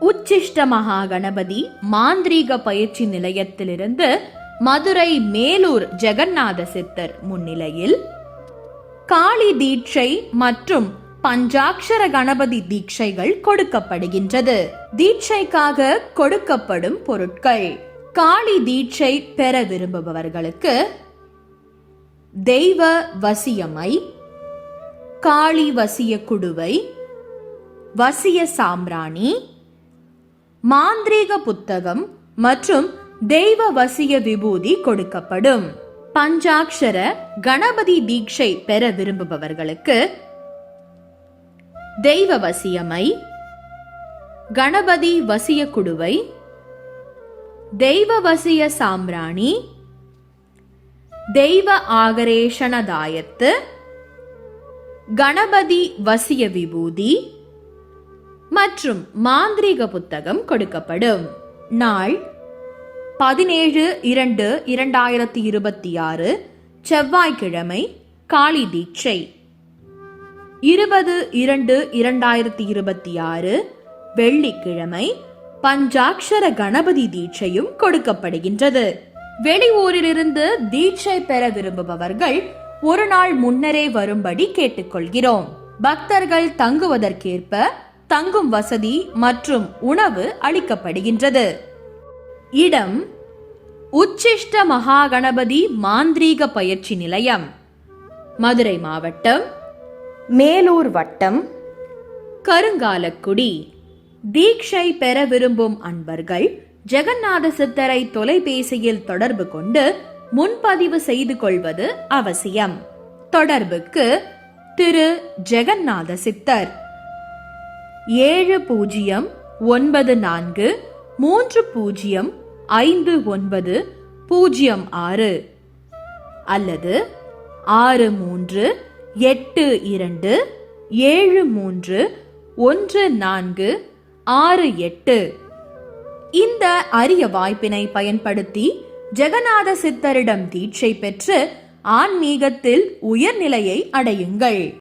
உச்சிஷ்ட மகா கணபதி மாந்திரீக பயிற்சி நிலையத்திலிருந்து மதுரை மேலூர் ஜெகநாத சித்தர் முன்னிலையில் காளி தீட்சை மற்றும் பஞ்சாட்சர கணபதி தீட்சைகள் கொடுக்கப்படுகின்றது. தீட்சைக்காக கொடுக்கப்படும் பொருட்கள். காளி தீட்சை பெற விரும்புபவர்களுக்கு தெய்வ வசியமை காளி வசிய குடுவை வசிய சாம்ராணி மாந்திரீக புத்தகம் மற்றும் தெய்வ வசிய விபூதி கொடுக்கப்படும். பஞ்சாட்சர கணபதி தீட்சை பெற விரும்புபவர்களுக்கு தெய்வ வசியமை கணபதி வசிய குடுவை தெய்வ வசிய சாம்பிராணி தெய்வ ஆகரேஷணதாயத்து கணபதி வசிய விபூதி மற்றும் மாந்திரீக புத்தகம் கொடுக்கப்படும். நாள் பதினேழு இரண்டு இரண்டாயிரத்தி இருபத்தி ஆறு செவ்வாய்க்கிழமை காளி தீட்சை. இருபது இரண்டு இரண்டாயிரத்தி இருபத்தி ஆறு வெள்ளிக்கிழமை பஞ்சாட்சர கணபதி தீட்சையும் கொடுக்கப்படுகின்றது. வெளியூரிலிருந்து தீட்சை பெற விரும்புபவர்கள் ஒரு நாள் முன்னரே வரும்படி கேட்டுக்கொள்கிறோம். பக்தர்கள் தங்குவதற்கேற்ப தங்கும் வசதி மற்றும் உணவு அளிக்கப்படுகின்றது. இடம் உச்சிஷ்ட மகாகணபதி மாந்திரீக பயிற்சி நிலையம். மதுரை மாவட்டம் மேலூர் வட்டம் கருங்காலக்குடி. தீட்சை பெற விரும்பும் அன்பர்கள் ஜெகநாத சித்தரை தொலைபேசியில் தொடர்பு கொண்டு முன்பதிவு செய்து கொள்வது அவசியம். தொடர்புக்கு திரு. ஜெகநாத சித்தர். ஏழு பூஜ்ஜியம் ஒன்பது நான்கு மூன்று பூஜ்ஜியம் ஐந்து ஒன்பது பூஜ்ஜியம் ஆறு. அல்லது ஆறு மூன்று எட்டு இரண்டு ஏழு மூன்று ஒன்று நான்கு ஆறு எட்டு. இந்த அரிய வாய்ப்பினை பயன்படுத்தி ஜெகநாத சித்தரிடம் தீட்சை பெற்று ஆன்மீகத்தில் உயர்நிலையை அடையுங்கள்.